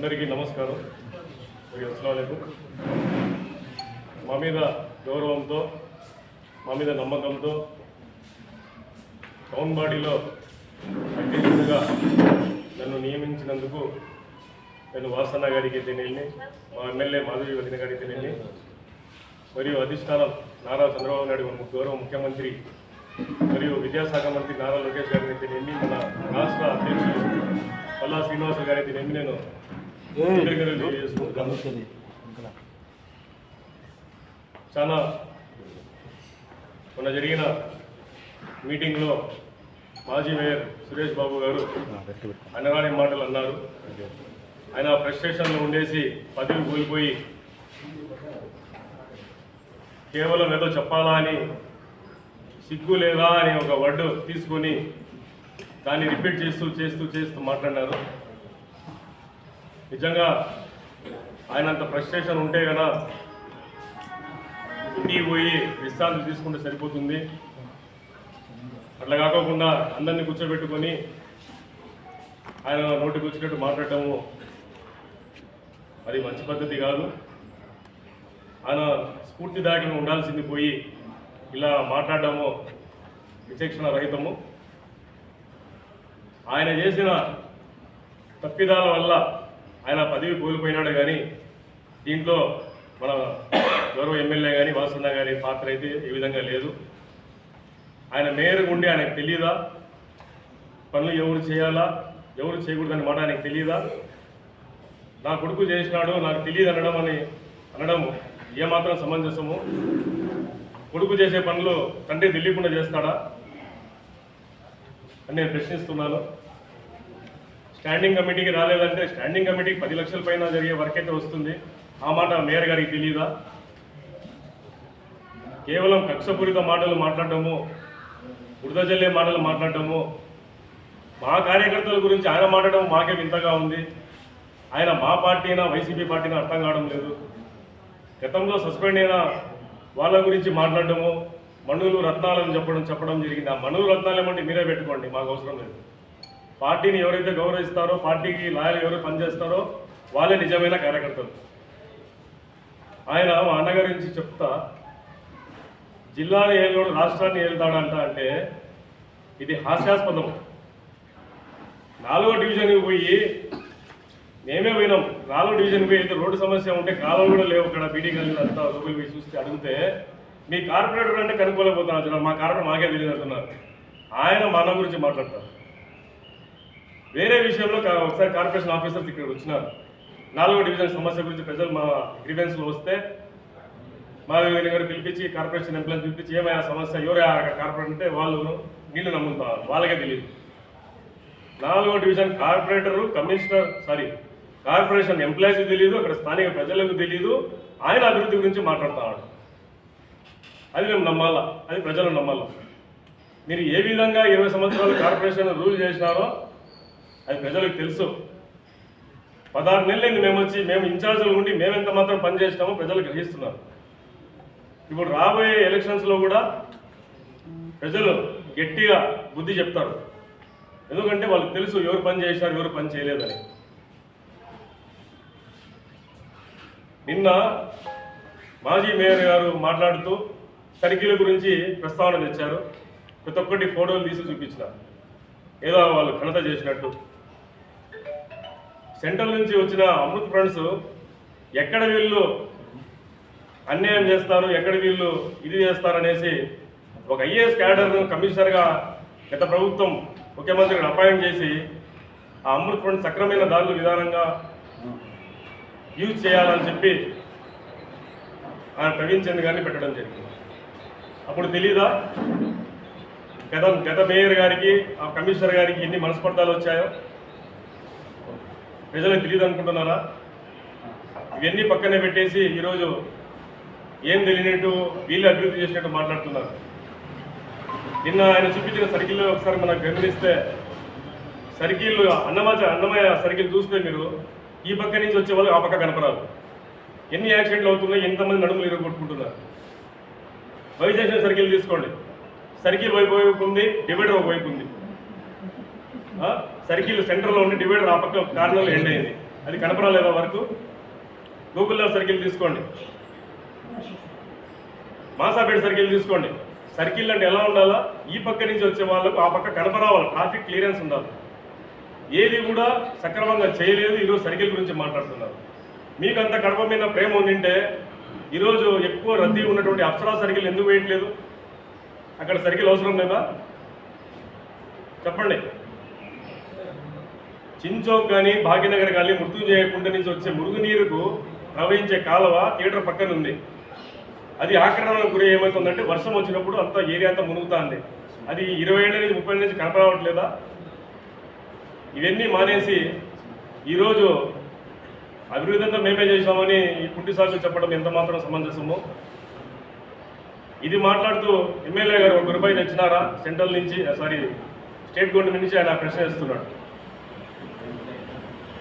అందరికీ నమస్కారం. మరియు అస్సలం మా మీద గౌరవంతో మా మీద నమ్మకంతో టౌన్ బాడీలో అధ్యక్షుడిగా నన్ను నియమించినందుకు నేను వాసన్న గారికి తెలియని మా ఎమ్మెల్యే మాధవి వదిన గారికి తెలియని మరియు అధిష్టానం నారా చంద్రబాబు నాయుడు మన గౌరవ ముఖ్యమంత్రి మరియు విద్యాశాఖ మంత్రి నారా లోకేష్ గారిని తెలియని మన రాష్ట్ర అధ్యక్షుడు పల్లా శ్రీనివాస గారి నేను చాలా మొన్న జరిగిన మీటింగ్లో మాజీ మేయర్ సురేష్ బాబు గారు అనగానే మాటలు అన్నారు. ఆయన ఫ్రస్ట్రేషన్లో ఉండేసి పదవి కోల్పోయి కేవలం ఏదో చెప్పాలా అని సిగ్గు లేదా అని ఒక వర్డ్ తీసుకొని దాన్ని రిపీట్ చేస్తూ చేస్తూ చేస్తూ మాట్లాడినారు. నిజంగా ఆయన అంత ఫ్రస్ట్రేషన్ ఉంటే కదా ఇంటికి పోయి విశ్రాంతి తీసుకుంటే సరిపోతుంది. అట్లా కాకోకుండా అందరినీ కూర్చోబెట్టుకొని ఆయన నోటికి వచ్చినట్టు మాట్లాడటము అది మంచి పద్ధతి కాదు. ఆయన స్ఫూర్తిదాయకంగా ఉండాల్సింది పోయి ఇలా మాట్లాడటము విచక్షణ రహితము. ఆయన చేసిన తప్పిదాల వల్ల ఆయన పదవి కోల్పోయినాడు కానీ దీంట్లో మన గౌరవ ఎమ్మెల్యే కానీ వాసున్న గారి పాత్ర అయితే ఏ విధంగా లేదు. ఆయన మేయర్గా ఉండి ఆయనకు తెలియదా పనులు ఎవరు చేయాలా? ఎవరు చేయకూడదని మాట ఆయనకు తెలియదా నా కొడుకు చేసినాడు నాకు తెలియదు అనడం అని అనడం ఏమాత్రం సమంజసము? కొడుకు చేసే పనులు తండ్రి తెలియకుండా చేస్తాడా? అని నేను ప్రశ్నిస్తున్నాను. స్టాండింగ్ కమిటీకి రాలేదంటే స్టాండింగ్ కమిటీకి పది లక్షల పైన జరిగే వర్క్ అయితే వస్తుంది. ఆ మాట మేయర్ గారికి తెలియదా కేవలం కక్షపూరిత మాటలు మాట్లాడటము బురద జల్లే మాటలు మాట్లాడటము మా కార్యకర్తల గురించి ఆయన మాట్లాడడం మాకే వింతగా ఉంది. ఆయన మా పార్టీనా వైసీపీ పార్టీనా అర్థం కావడం లేదు. గతంలో సస్పెండ్ అయిన వాళ్ళ గురించి మాట్లాడటము మణులు రత్నాలను చెప్పడం చెప్పడం జరిగింది. ఆ మణులు రత్నాలు ఏమంటే మీరే పెట్టుకోండి మాకు అవసరం లేదు. పార్టీని ఎవరైతే గౌరవిస్తారో పార్టీకి లాయలు ఎవరు పనిచేస్తారో వాళ్ళే నిజమైన కార్యకర్తలు. ఆయన మా అన్న గురించి చెప్తా. జిల్లాని ఏలుడు రాష్ట్రాన్ని ఏలుతాడంట అంటే ఇది హాస్యాస్పదం. నాలుగో డివిజన్కి పోయి మేమే పోయినాం. నాలుగో డివిజన్ పోయి అయితే రోడ్డు సమస్య ఉంటే కాలువలు కూడా లేవు ఇక్కడ బీడీ గల్లీలు అంతా లోపలికి పోయి చూస్తే అడిగితే మీ కార్పొరేటర్ అంటే కనుక్కోలేకపోతున్నారు మా కార్పొరేటర్ మాకే తెలియదు అంటున్నారు. ఆయన మా అన్న గురించి మాట్లాడతారు. వేరే విషయంలో ఒకసారి కార్పొరేషన్ ఆఫీసర్స్ ఇక్కడ వచ్చినారు. నాలుగో డివిజన్ సమస్య గురించి ప్రజలు మా గ్రీవెన్స్లో వస్తే మాధవి గారు పిలిపించి కార్పొరేషన్ ఎంప్లాయీస్ పిలిపించి ఏమైనా సమస్య? ఎవరు కార్పొరేటర్ అంటే వాళ్ళు నీళ్ళు నమ్ముతారు. వాళ్ళకే తెలియదు నాలుగో division corporator commissioner sorry corporation employees తెలియదు అక్కడ స్థానిక ప్రజలకు తెలియదు ఆయన అభివృద్ధి గురించి మాట్లాడుతున్నాడు అది మేము నమ్మాలా? అది ప్రజలు నమ్మాలా? మీరు ఏ విధంగా ఇరవై సంవత్సరాలు కార్పొరేషన్ రూల్ చేసినారో అది ప్రజలకు తెలుసు. పదహారు నెలలైంది మేము వచ్చి మేము ఇన్ఛార్జీలు ఉండి మేము ఎంత మాత్రం పని చేసినామో ప్రజలు గ్రహిస్తున్నారు. ఇప్పుడు రాబోయే ఎలక్షన్స్లో కూడా ప్రజలు గట్టిగా బుద్ధి చెప్తారు. ఎందుకంటే వాళ్ళకి తెలుసు ఎవరు పని చేశారు ఎవరు పని చేయలేదని. నిన్న మాజీ మేయర్ గారు మాట్లాడుతూ తనిఖీల గురించి ప్రస్తావన తెచ్చారు. ప్రతి ఒక్కటి ఫోటోలు తీసి చూపించినారు ఏదో వాళ్ళు ఘనత చేసినట్టు. సెంట్రల్ నుంచి వచ్చిన అమృత్ ఫ్రెండ్స్ ఎక్కడ వీళ్ళు అన్యాయం చేస్తారు ఎక్కడ వీళ్ళు ఇది చేస్తారనేసి ఒక ఐఏఎస్ క్యాడర్ను కమిషనర్గా గత ప్రభుత్వం ముఖ్యమంత్రిని అపాయింట్ చేసి ఆ అమృత్ ఫండ్ సక్రమైన దారులు విధానంగా యూజ్ చేయాలని చెప్పి ఆయన ప్రవీణ్ చంద్ గారిని పెట్టడం జరిగింది. అప్పుడు తెలీదా? గత గత మేయర్ గారికి ఆ కమిషనర్ గారికి ఎన్ని మనస్పర్ధాలు వచ్చాయో? ప్రజలకు తెలియదు అనుకుంటున్నారా? ఇవన్నీ పక్కనే పెట్టేసి ఈరోజు ఏం తెలియనట్టు వీళ్ళు అభివృద్ధి చేసినట్టు మాట్లాడుతున్నారు. నిన్న ఆయన చూపించిన సర్కిల్ ఒకసారి మనం గమనిస్తే సర్కిల్ అన్నమాచ అన్నమయ్య సర్కిల్ చూస్తే మీరు ఈ పక్క నుంచి వచ్చే వాళ్ళు ఆ పక్క కనపరాదు. ఎన్ని యాక్సిడెంట్లు అవుతున్నాయి ఎంతమంది నడుములు ఇరగొట్టుకుంటున్నారు? వైజాగ్ సర్కిల్ తీసుకోండి. సర్కిల్ వైపు వైపు ఉంది డివైడర్ ఒక వైపు ఉంది. సర్కిల్ సెంటర్లో ఉండి డివైడర్ ఆ పక్క కార్నర్లో ఎండ్ అయింది. అది కనపడలేదా వరకు? గూగుల్లో సర్కిల్ తీసుకోండి. మాసాపేట సర్కిల్ తీసుకోండి. సర్కిల్ అంటే ఎలా ఉండాలా? ఈ పక్క నుంచి వచ్చే వాళ్ళకు ఆ పక్క కనపరావాలి. ట్రాఫిక్ క్లియరెన్స్ ఉండాలి. ఏది కూడా సక్రమంగా చేయలేదు. ఈరోజు సర్కిల్ గురించి మాట్లాడుతున్నారు. మీకు అంత కడప మీద ప్రేమ ఉండింటే ఈరోజు ఎక్కువ రద్దీ ఉన్నటువంటి అప్సరా సర్కిల్ ఎందుకు వేయట్లేదు? అక్కడ సర్కిల్ అవసరం లేదా? చెప్పండి. చించోక్ కానీ భాగ్యనగర్ కానీ మృత్యుంజయ కుంట నుంచి వచ్చే మురుగునీరుకు ప్రవహించే కాలువ థియేటర్ పక్కన ఉంది. అది ఆక్రమణకు గురి ఏమవుతుందంటే వర్షం వచ్చినప్పుడు అంత ఏరియా అంతా మునుగుతుంది. అది ఇరవై ఏళ్ళ నుంచి ముప్పై ఏళ్ళ నుంచి కనపడవట్లేదా? ఇవన్నీ మానేసి ఈరోజు అభివృద్ధి అంతా మేమే చేసామని ఈ కుంటి సాగులు చెప్పడం ఎంత మాత్రం సమంజసము. ఇది మాట్లాడుతూ ఎమ్మెల్యే గారు ఒక రూపాయి తెచ్చినారా? సెంట్రల్ నుంచి సారీ స్టేట్ గవర్నమెంట్ నుంచి ఆయన ప్రశ్న ఇస్తున్నాడు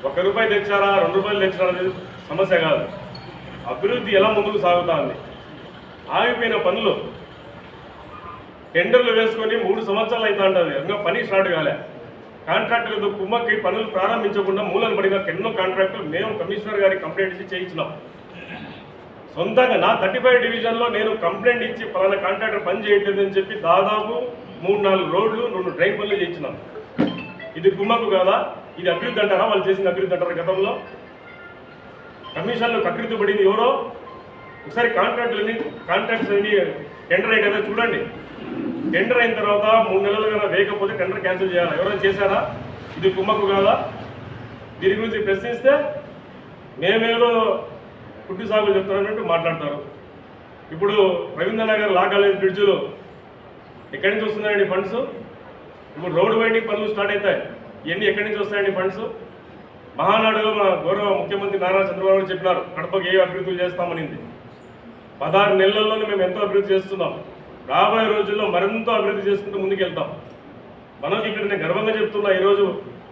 ఒక రూపాయి తెచ్చారా రెండు రూపాయలు తెచ్చారా అనేది సమస్య కాదు. అభివృద్ధి ఎలా ముందుకు సాగుతుంది? ఆగిపోయిన పనులు టెండర్లు వేసుకొని మూడు సంవత్సరాలు అవుతా ఉంటుంది ఇంకా పని స్టార్ట్ కాలే. కాంట్రాక్టులతో కుమ్మక్కి పనులు ప్రారంభించకుండా మూలన పడిన ఎన్నో కాంట్రాక్టులు మేము కమిషనర్ గారికి కంప్లైంట్ ఇచ్చి చేయించినాం. సొంతంగా నా థర్టీ ఫైవ్ డివిజన్లో నేను కంప్లైంట్ ఇచ్చి పలానా కాంట్రాక్టర్ పని చేయట్లేదు అని చెప్పి దాదాపు మూడు నాలుగు రోడ్లు రెండు డ్రైన్ పనులు చేయించినాం. ఇది కుమ్మకు కాదా? ఇది అభివృద్ధి అంటారా? వాళ్ళు చేసిన అభివృద్ధి అంటారా గతంలో? కమిషన్లు కకృతి పడింది ఎవరో? ఒకసారి కాంట్రాక్టులని కాంట్రాక్ట్స్ అన్ని టెండర్ అయ్యి కదా చూడండి. టెండర్ అయిన తర్వాత మూడు నెలలు కన్నా వేయకపోతే టెండర్ క్యాన్సిల్ చేయాలి? ఎవరైనా చేశారా? ఇది కుమ్మక్కు కాదా? దీని గురించి ప్రశ్నిస్తే మేమేదో కుట్టి సాగులు చెప్తారన్నట్టు మాట్లాడతారు. ఇప్పుడు రవీంద్రనగర్ లా కాలేజ్ బ్రిడ్జ్లో ఎక్కడి నుంచి వస్తున్నాయండి ఫండ్స్? ఇప్పుడు రోడ్డు వైండింగ్ పనులు స్టార్ట్ అవుతాయి. ఇవన్నీ ఎక్కడి నుంచి వస్తాయండి ఫండ్స్? మహానాడులో మా గౌరవ ముఖ్యమంత్రి నారా చంద్రబాబు నాయుడు చెప్పినారు కడపకి ఏ అభివృద్ధులు చేస్తామనింది. పదహారు నెలల్లోనే మేము ఎంతో అభివృద్ధి చేస్తున్నాం. రాబోయే రోజుల్లో మరింత అభివృద్ధి చేసుకుంటూ ముందుకెళ్తాం. మనకి ఇక్కడ నేను గర్వంగా చెప్తున్నా ఈరోజు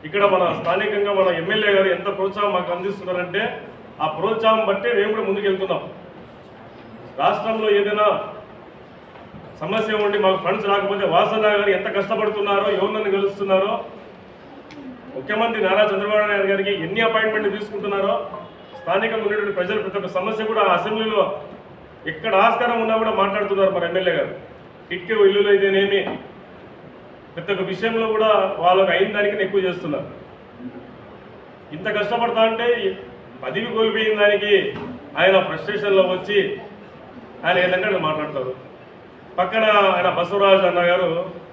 ఇక్కడ మన స్థానికంగా మన ఎమ్మెల్యే గారు ఎంత ప్రోత్సాహం మాకు అందిస్తున్నారంటే ఆ ప్రోత్సాహం బట్టే మేము కూడా ముందుకెళ్తున్నాం. రాష్ట్రంలో ఏదైనా సమస్య ఉండి మాకు ఫండ్స్ రాకపోతే వాసన గారు ఎంత కష్టపడుతున్నారో ఎవరు నన్ను గెలుస్తున్నారో ముఖ్యమంత్రి నారా చంద్రబాబు నాయుడు గారికి ఎన్ని అపాయింట్మెంట్లు తీసుకుంటున్నారో స్థానికంగా ఉన్నటువంటి ప్రజలు ప్రతి ఒక్క సమస్య కూడా అసెంబ్లీలో ఎక్కడ ఆస్కారం ఉన్నా కూడా మాట్లాడుతున్నారు మన ఎమ్మెల్యే గారు. ఇటుకే ఇల్లులు అయితేనేమి ప్రతి ఒక్క విషయంలో కూడా వాళ్ళకి అయిన దానికి ఎక్కువ చేస్తున్నారు. ఇంత కష్టపడతా అంటే పదవి కోల్పోయిన దానికి ఆయన ఫ్రస్ట్రేషన్లో వచ్చి ఆయన ఏదంటే మాట్లాడతారు. పక్కన ఆయన బసవరాజు అన్న గారు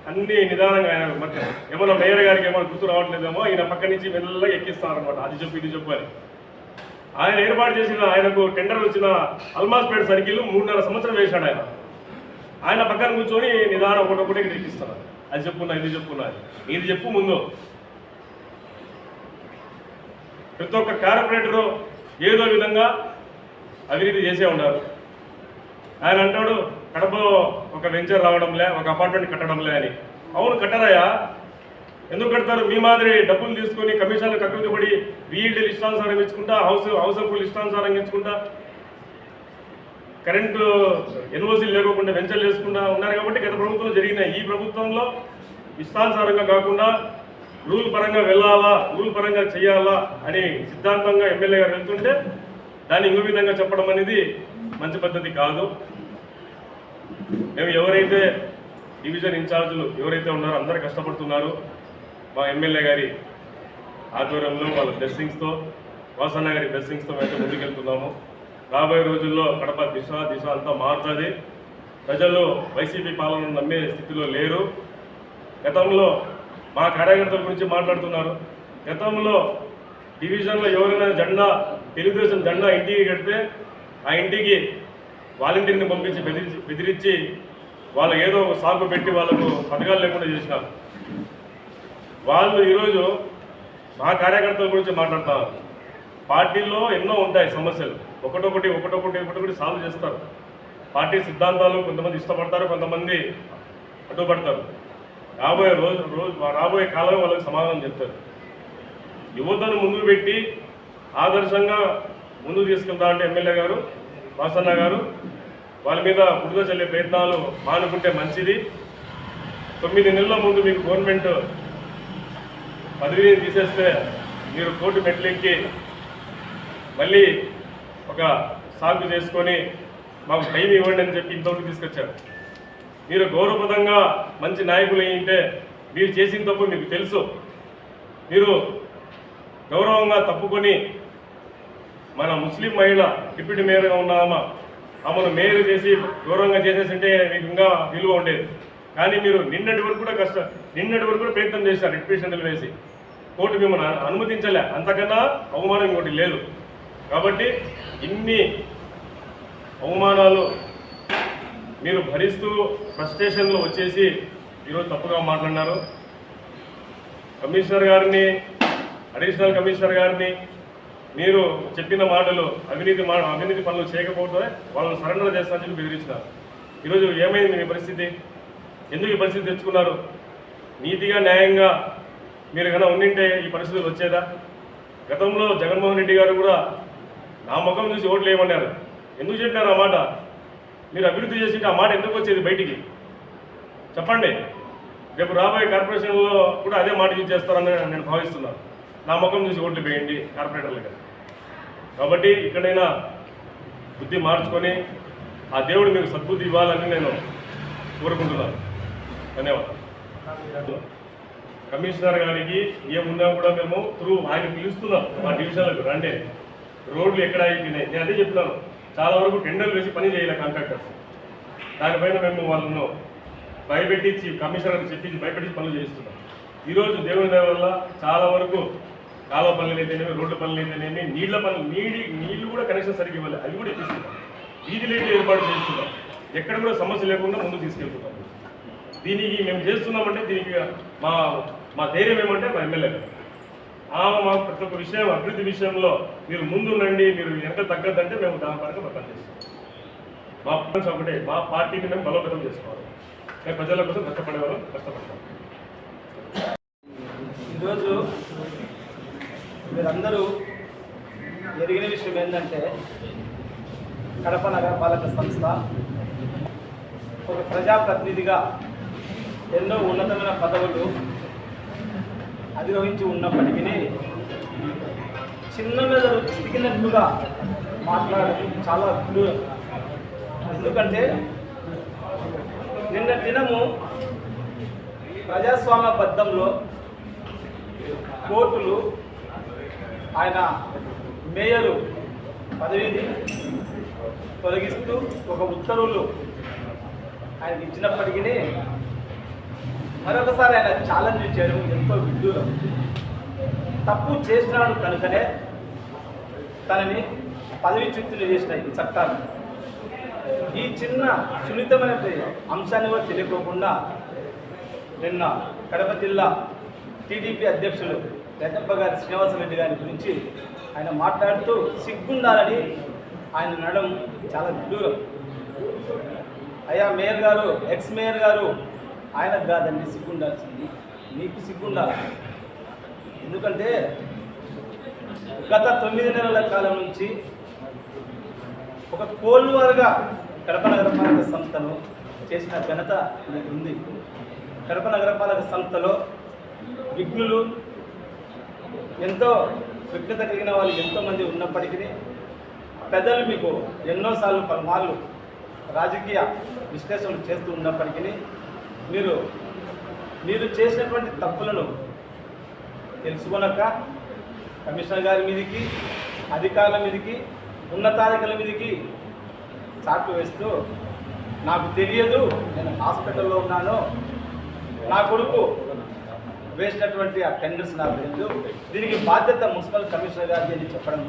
అన్ని నిదానంగా ఆయన మధ్య ఏమన్నా మేయర్ గారికి ఏమైనా గుర్తు రావట్లేదేమో ఈయన పక్క నుంచి మెల్లగా ఎక్కిస్తారనమాట అది చెప్పు ఇది చెప్పు అని. ఆయన ఏర్పాటు చేసిన ఆయనకు టెండర్ వచ్చిన అల్మాస్పేట సర్కిల్ మూడున్నర సంవత్సరం వేశాడు ఆయన. ఆయన పక్కన కూర్చొని నిదానం ఒకటి ఒకటి ఇక్కడ అది చెప్పున్నా ఇది చెప్పున్నా ఇది చెప్పు ముందు. ప్రతి ఒక్క కార్పొరేటరు ఏదో విధంగా అవినీతి చేసే ఉన్నారు. ఆయన అంటాడు కడపలో ఒక వెంచర్ రావడంలే ఒక అపార్ట్మెంట్ కట్టడంలే అని. అవును కట్టరాయా ఎందుకు కడతారు? మీ మాదిరి డబ్బులు తీసుకొని కమిషన్లు కక్కులు పడి వీఈడి ఇష్టానుసారం ఇచ్చుకుంటా హౌస్ హౌస్ అప్పులు ఇష్టానుసారం ఇచ్చుకుంటా? కరెంటు ఎన్ఓసీలు లేకోకుండా వెంచర్లు వేసుకుంటా ఉన్నారు కాబట్టి గత ప్రభుత్వంలో జరిగినాయి ఈ ప్రభుత్వంలో ఇష్టానుసారంగా కాకుండా రూల్ పరంగా వెళ్ళాలా రూల్ పరంగా చేయాలా అని సిద్ధాంతంగా ఎమ్మెల్యే గారు వెళ్తుంటే దాన్ని ఇంకో విధంగా చెప్పడం అనేది మంచి పద్ధతి కాదు. మేము ఎవరైతే డివిజన్ ఇన్ఛార్జీలు ఎవరైతే ఉన్నారో అందరు కష్టపడుతున్నారు. మా ఎమ్మెల్యే గారి ఆధ్వర్యంలో వాళ్ళ బ్లెస్సింగ్స్తో వాసన్న గారి బ్లెస్సింగ్స్తో మేము ముందుకెళ్తున్నాము. రాబోయే రోజుల్లో కడప దిశ దిశ అంతా మారుతుంది. ప్రజలు వైసీపీ పాలనను నమ్మే స్థితిలో లేరు. గతంలో మా కార్యకర్తల గురించి మాట్లాడుతున్నారు. గతంలో డివిజన్లో ఎవరైనా జెండా తెలుగుదేశం జెండా ఇంటికి కడితే ఆ ఇంటికి వాలంటీర్ని పంపించి బెదిరించి బెదిరించి వాళ్ళు ఏదో ఒక సాగు పెట్టి వాళ్ళకు పథకాలు లేకుండా చేసినారు. వాళ్ళు ఈరోజు మా కార్యకర్తల గురించి మాట్లాడతారు పార్టీలో ఎన్నో ఉంటాయి సమస్యలు. ఒకటొకటి ఒకటొకటి ఒకటొకటి సాల్వ్ చేస్తారు. పార్టీ సిద్ధాంతాలు కొంతమంది ఇష్టపడతారు కొంతమంది అడ్డుపడతారు. రాబోయే రోజు రోజు రాబోయే కాలం వాళ్ళకి సమాధానం చెప్తారు. యువతను ముందుకు పెట్టి ఆదర్శంగా ముందుకు తీసుకెళ్తా అంటే ఎమ్మెల్యే గారు వాసన్న గారు వాళ్ళ మీద బురద చల్లే ప్రయత్నాలు మానుకుంటే మంచిది. తొమ్మిది నెలల ముందు మీకు గవర్నమెంట్ పదవిని తీసేస్తే మీరు కోర్టు మెట్లెక్కి మళ్ళీ ఒక సాగు చేసుకొని మాకు టైం ఇవ్వండి అని చెప్పి ఇంతవరకు తీసుకొచ్చారు. మీరు గౌరవపదంగా మంచి నాయకులు అయింటే మీరు చేసిన తప్పు మీకు తెలుసు. మీరు గౌరవంగా తప్పుకొని మన ముస్లిం మహిళ డిప్యూటీ మేయర్గా ఉన్న ఆమె ఆమెను మేయర్ చేసి గౌరవంగా చేసేసింటే మీకు ఇంకా విలువ ఉండేది. కానీ మీరు నిన్నటి వరకు కూడా కష్టం నిన్నటి వరకు కూడా ప్రయత్నం చేశారు రిపిటేషన్లు వేసి. కోర్టు మిమ్మల్ని అనుమతించలే. అంతకన్నా అవమానం ఇంకోటి లేదు. కాబట్టి ఇన్ని అవమానాలు మీరు భరిస్తూ ఫ్రస్ట్రేషన్లో వచ్చేసి ఈరోజు తప్పుగా మాట్లాడినారు. కమిషనర్ గారిని అడిషనల్ కమిషనర్ గారిని మీరు చెప్పిన మాటలు అవినీతి మా అవినీతి పనులు చేయకపోతే వాళ్ళని సరెండర్ చేస్తానని చెప్పి బెదిరించినారు. ఈరోజు ఏమైంది మీ పరిస్థితి? ఎందుకు ఈ పరిస్థితి తెచ్చుకున్నారు? నీతిగా న్యాయంగా మీరు కన్నా ఉండింటే ఈ పరిస్థితులు వచ్చేదా? గతంలో జగన్మోహన్ రెడ్డి గారు కూడా నా ముఖం చూసి ఓట్లు వేయమన్నారు. ఎందుకు చెప్పినారు ఆ మాట? మీరు అభివృద్ధి చేసింటే ఆ మాట ఎందుకు వచ్చేది బయటికి? చెప్పండి. రేపు రాబోయే కార్పొరేషన్లో కూడా అదే మాట యూజ్ చేస్తారని నేను భావిస్తున్నాను. నా ముఖం చూసి ఓట్లు వేయండి కార్పొరేటర్లుగా కాబట్టి ఇక్కడైనా బుద్ధి మార్చుకొని ఆ దేవుడు మీకు సద్బుద్ధి ఇవ్వాలని నేను కోరుకుంటున్నాను. ధన్యవాదాలు. కమిషనర్ గారికి ఏమున్నా కూడా మేము త్రూ ఆయన పిలుస్తున్నాం. మా డివిజన్లకు రండి. రోడ్లు ఎక్కడ అయిపోయినాయి? నేను అదే చెప్తున్నాను. చాలా వరకు టెండర్లు వేసి పని చేయలే కాంట్రాక్టర్స్. దానిపైన మేము వాళ్ళను భయపెట్టించి కమిషనర్ చెప్పించి భయపెట్టించి పనులు చేస్తున్నాం ఈరోజు దేవుని దయ వల్ల చాలా వరకు కాలువ పనులు అయితేనేమి రోడ్డు పనులు అయితేనేమి నీళ్ళ పనులు నీడి నీళ్ళు కూడా కనెక్షన్ సరిగ్గా ఇవ్వాలి. అవి కూడా ఇప్పిస్తున్నాం. వీధి లైట్లు ఏర్పాటు చేస్తున్నాం. ఎక్కడ కూడా సమస్య లేకుండా ముందు తీసుకెళ్తున్నాం. దీనికి మేము చేస్తున్నామంటే దీనికి మా మా ధైర్యం ఏమంటే మా ఎమ్మెల్యే ఆమె మా ప్రతి ఒక్క విషయం అభివృద్ధి విషయంలో మీరు ముందుండండి మీరు ఎంత తగ్గద్దంటే మేము దాని పరంగా పక్కన చేస్తాం. మా ఫ్రెండ్స్ ఒకటే మా పార్టీని మేము బలోపేతం చేసుకోవాలి. మేము ప్రజల కోసం కష్టపడే కష్టపడతాం. ఈరోజు మీరందరూ జరిగిన విషయం ఏంటంటే కడప నగరపాలక సంస్థ ఒక ప్రజాప్రతినిధిగా ఎన్నో ఉన్నతమైన పదవులు అధిరోహించి ఉన్నప్పటికీ చిన్న మీద చితికినట్లుగా మాట్లాడడం చాలా క్రూరం. ఎందుకంటే నిన్న దినము ప్రజాస్వామ్య బద్దంలో కోర్టులు ఆయన మేయరు పదవిని తొలగిస్తూ ఒక ఉత్తర్వులు ఆయనకి ఇచ్చినప్పటికీ మరొకసారి ఆయన ఛాలెంజ్ చేయడం ఎంతో విడ్డూరం. తప్పు చేసినాడు కనుకనే తనని పదవి చేసినాయి చేసిన ఈ చట్టాలు ఈ చిన్న సున్నితమైన అంశాన్ని కూడా తెలియకోకుండా నిన్న కడప జిల్లా టీడీపీ అధ్యక్షులు పెద్దప్ప గారి శ్రీనివాసరెడ్డి గారి గురించి ఆయన మాట్లాడుతూ సిగ్గుండాలని ఆయన నడం చాలా విడ్డూరం. అయ్యా మేయర్ గారు ఎక్స్ మేయర్ గారు ఆయనకు కాదండి సిగ్గుండాల్సింది. మీకు సిగ్గుండాలి. ఎందుకంటే గత తొమ్మిది నెలల కాలం నుంచి ఒక కోల్వారుగా కడప నగరపాలక సంస్థను చేసిన ఘనత మీకు ఉంది. కడప నగరపాలక సంస్థలో విఘ్నులు ఎంతో విఘ్నత కలిగిన వాళ్ళు ఎంతోమంది ఉన్నప్పటికీ పెద్దలు మీకు ఎన్నోసార్లు పలుమార్లు రాజకీయ విశ్లేషణలు చేస్తూ ఉన్నప్పటికీ మీరు మీరు చేసినటువంటి తప్పులను తెలుసుకొనక కమిషనర్ గారి మీదకి అధికారుల మీదకి ఉన్నతాధికారుల మీదకి చాటు వేస్తూ నాకు తెలియదు నేను హాస్పిటల్లో ఉన్నాను. నా కొడుకు వేసినటువంటి ఆ టెండర్స్ నాకు తెలియదు దీనికి బాధ్యత మున్సిపల్ కమిషనర్ గారికి అని చెప్పడం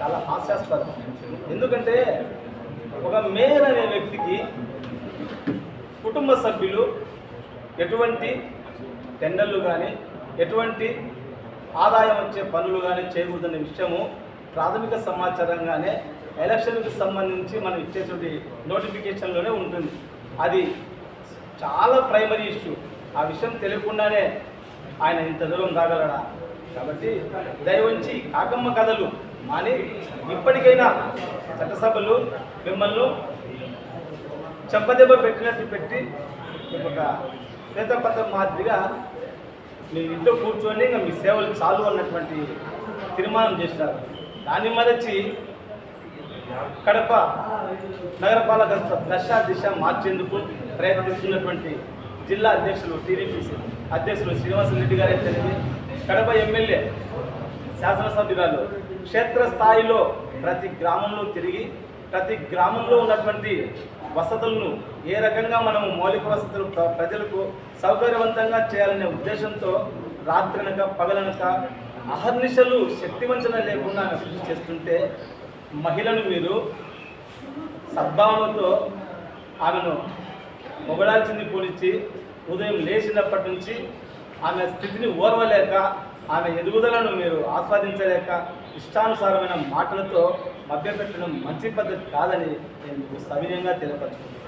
చాలా హాస్యాస్పదం. ఎందుకంటే ఒక మేయర్ అనే వ్యక్తికి కుటుంబ సభ్యులు ఎటువంటి టెండర్లు కానీ ఎటువంటి ఆదాయం వచ్చే పనులు కానీ చేయకూడదనే విషయము ప్రాథమిక సమాచారంగానే ఎలక్షన్కి సంబంధించి మనం ఇచ్చేటువంటి నోటిఫికేషన్లోనే ఉంటుంది. అది చాలా ప్రైమరీ ఇష్యూ. ఆ విషయం తెలియకుండానే ఆయన ఇంత దూరం రాగలడా కాబట్టి దయవుంచి కాకమ్మ కథలు మాని ఇప్పటికైనా చట్టసభలు మిమ్మల్ని చెంపదెబ్బ పెట్టినట్టు పెట్టి ఒక శ్వేతపత్రం మాదిరిగా మీ ఇంట్లో కూర్చొని ఇంకా మీ సేవలు చాలు అన్నటువంటి తీర్మానం చేసినారు దాన్ని మరచి కడప నగరపాలక సంస్థ దశ దిశ మార్చేందుకు ప్రయత్నిస్తున్నటువంటి జిల్లా అధ్యక్షులు టీడీపీ అధ్యక్షులు శ్రీనివాసరెడ్డి గారే తెలియదు కడప ఎమ్మెల్యే శాసనసభ్యురాలు. క్షేత్రస్థాయిలో ప్రతి గ్రామంలో తిరిగి ప్రతి గ్రామంలో ఉన్నటువంటి వసతులను ఏ రకంగా మనము మౌలిక వసతులు ప్ర- ప్రజలకు సౌకర్యవంతంగా చేయాలనే ఉద్దేశంతో రాత్రనక పగలనక అహర్నిశలు శక్తివంచన లేకుండా ఆమె కృషి చేస్తుంటే మహిళను మీరు సద్భావనతో ఆమెను మొగడాల్సింది పోలిచి ఉదయం లేచినప్పటి నుంచి ఆమె స్థితిని ఓర్వలేక ఆమె ఎదుగుదలను మీరు ఆస్వాదించలేక ఇష్టానుసారమైన మాటలతో మభ్యపెట్టడం మంచి పద్ధతి కాదని నేను సవినయంగా తెలియపరచుకుంటున్నాను.